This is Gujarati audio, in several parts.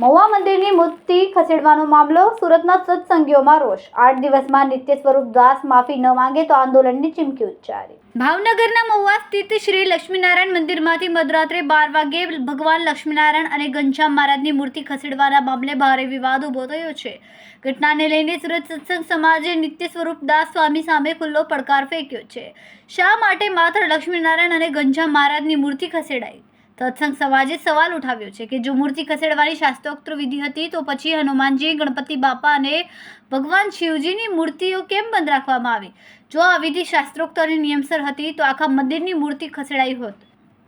મહુવા મંદિરની મૂર્તિ ખસેડવાનો મામલો, સુરતના સત્સંગીઓમાં રોષ. આઠ દિવસમાં નિત્ય સ્વરૂપ દાસ માફી ન માંગે તો આંદોલનની ચીમકી ઉચ્ચારી. ભાવનગરના મહુવા સ્થિત શ્રી લક્ષ્મીનારાયણ મંદિરમાંથી મધરાત્રે બાર વાગે ભગવાન લક્ષ્મીનારાયણ અને ઘનશ્યામ મહારાજની મૂર્તિ ખસેડવાના મામલે ભારે વિવાદ ઊભો થયો છે. ઘટનાને લઈને સુરત સત્સંગ સમાજે નિત્ય સ્વરૂપ દાસ સ્વામી સામે ખુલ્લો પડકાર ફેંક્યો છે. શા માટે માત્ર લક્ષ્મીનારાયણ અને ઘનશ્યામ મહારાજની મૂર્તિ ખસેડાઈ? સત્સંગ સમાજે સવાલ ઉઠાવ્યો છે કે જો મૂર્તિ ખસેડવાની શાસ્ત્રોક્ત વિધિ હતી તો પછી હનુમાનજી, ગણપતિ બાપા અને ભગવાન શિવજીની મૂર્તિઓ કેમ બંધ રાખવામાં આવી? જો આ વિધિ શાસ્ત્રોક્ત અને નિયમસર હતી તો આખા મંદિરની મૂર્તિ ખસેડાઈ હોત.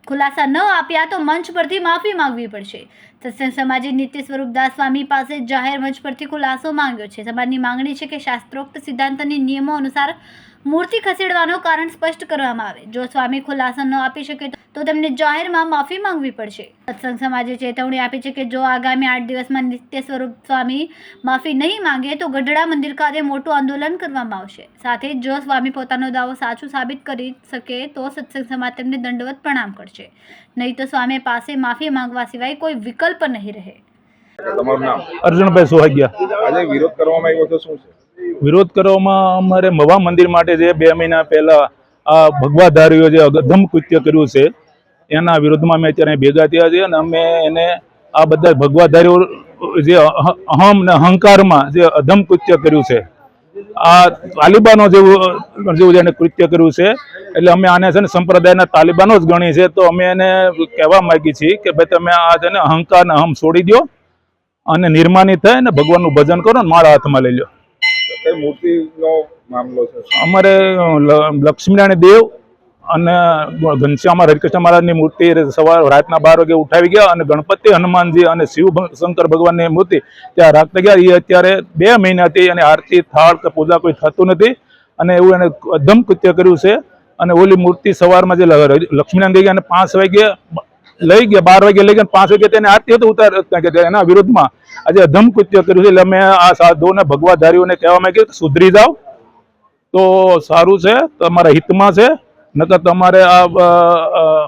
ખુલાસા ન આપ્યા તો મંચ પરથી માફી માંગવી પડશે. સત્સંગ સમાજે નિત્ય સ્વરૂપદાસ સ્વામી પાસે જાહેર મંચ પરથી ખુલાસો માંગ્યો છે. સમાજની માંગણી છે કે શાસ્ત્રોક્ત સિદ્ધાંત નિયમો અનુસાર મૂર્તિ ખસેડવાનું કારણ સ્પષ્ટ કરવામાં આવે. જો સ્વામી ખુલાસો ન આપી શકે તો તેમને જાહેરમાં માફી માંગવી પડશે. સત્સંગ સમાજે ચેતવણી આપી છે કે જો આગામી આઠ દિવસમાં નિત્ય સ્વરૂપ સ્વામી માફી નહીં માંગે, તો ગઢડા મંદિર ખાતે મોટું આંદોલન કરવામાં આવશે. સાથે જો સ્વામી પોતાનો દાવો સાચું સાબિત કરી શકે, તો સત્સંગ સમાજ તેમને દંડવત પ્રણામ કરશે. નહીં તો સ્વામી પાસે માફી માંગવા સિવાય કોઈ વિકલ્પ નહીં રહે. તમારું નામ? અર્જુનભાઈ સોહાગિયા. આજે વિરોધ કરવામાં આવ્યો તો શું છે? વિરોધ કરવામાં અમારે મવા મંદિર માટે જે બે મહિના પહેલા આ ભગવાધારીઓ જે અગધમ કૃત્ય કર્યું છે એના વિરોધમાં અમે અત્યારે ભેગા થયા છીએ અને અમે એને આ બધા ભગવાધારીઓ જે અહમ ને અહંકારમાં જે અધમ કૃત્ય કર્યું છે આ તાલિબાનો જેવું જેવું જેને કૃત્ય કર્યું છે એટલે અમે આને છે ને સંપ્રદાયના તાલિબાનો જ ગણી છે તો અમે એને કહેવા માંગીએ છીએ કે ભાઈ તમે આ છે ને અહંકાર અહમ છોડી દો અને નિર્માની થાય ને ભગવાનનું ભજન કરો ને મારા હાથમાં લઈ લો. મૂર્તિનો મામલો છે? અમારે લક્ષ્મીનારાયણ દેવ અને ઘનશ્યામ હરિકૃષ્ણ મહારાજની મૂર્તિ સવાર રાતના બાર વાગે ઉઠાવી ગયા અને ગણપતિ હનુમાનજી અને શિવ શંકર ભગવાનની મૂર્તિ ત્યાં રાખતા ગયા. એ અત્યારે બે મહિનાથી અને આરતી થાળ કે પૂજા કોઈ થતું નથી અને એવું એને અધમ કૃત્ય કર્યું છે અને ઓલી મૂર્તિ સવારમાં જે લક્ષ્મીનારાયણ ગઈ ગયા અને પાંચ વાગે લઈ ગયા, બાર વાગે લઈ ગયા, પાંચ વાગે તેને આરતી હતું ઉતાર એના વિરુદ્ધમાં આજે અધમ કૃત્ય કર્યું છે. એટલે અમે આ સાધુઓને ભગવાધારીઓને કહેવા માંગીએ કે સુધરી જાઓ. તો સારું છે, તમારા હિતમાં છે, નકર તમારે આ આ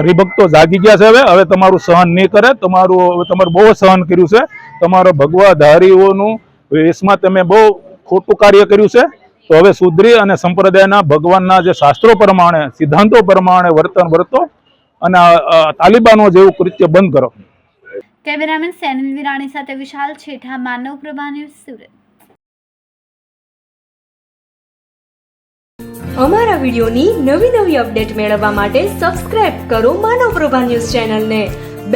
હરિભક્તો જાગી ગયા છે હવે હવે તમારું સહન નહીં કરે, તમારું, હવે તમારું બહુ સહન કર્યું છે. તમારો ભગવાધારીઓનું વેશમાં તમે બહુ ખોટું કાર્ય કર્યું છે. તો હવે સુધરી અને સંપ્રદાયના ભગવાનના જે શાસ્ત્રો પ્રમાણે સિદ્ધાંતો પ્રમાણે વર્તન વર્તો અને તાલિબાનો જેવું કૃત્ય બંધ કરો. કેમેરામેન સેનિલ વિરાણી સાથે વિશાલ છેઠા માનવ પ્રભા ન્યૂઝ સુરત. અમારા વિડીયોની નવી નવી અપડેટ મેળવવા માટે સબસ્ક્રાઇબ કરો માનવ પ્રભા ન્યૂઝ ચેનલને.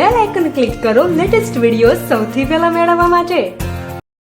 બેલ આઇકન ક્લિક કરો લેટેસ્ટ વીડિયો સૌથી પહેલા મેળવવા માટે.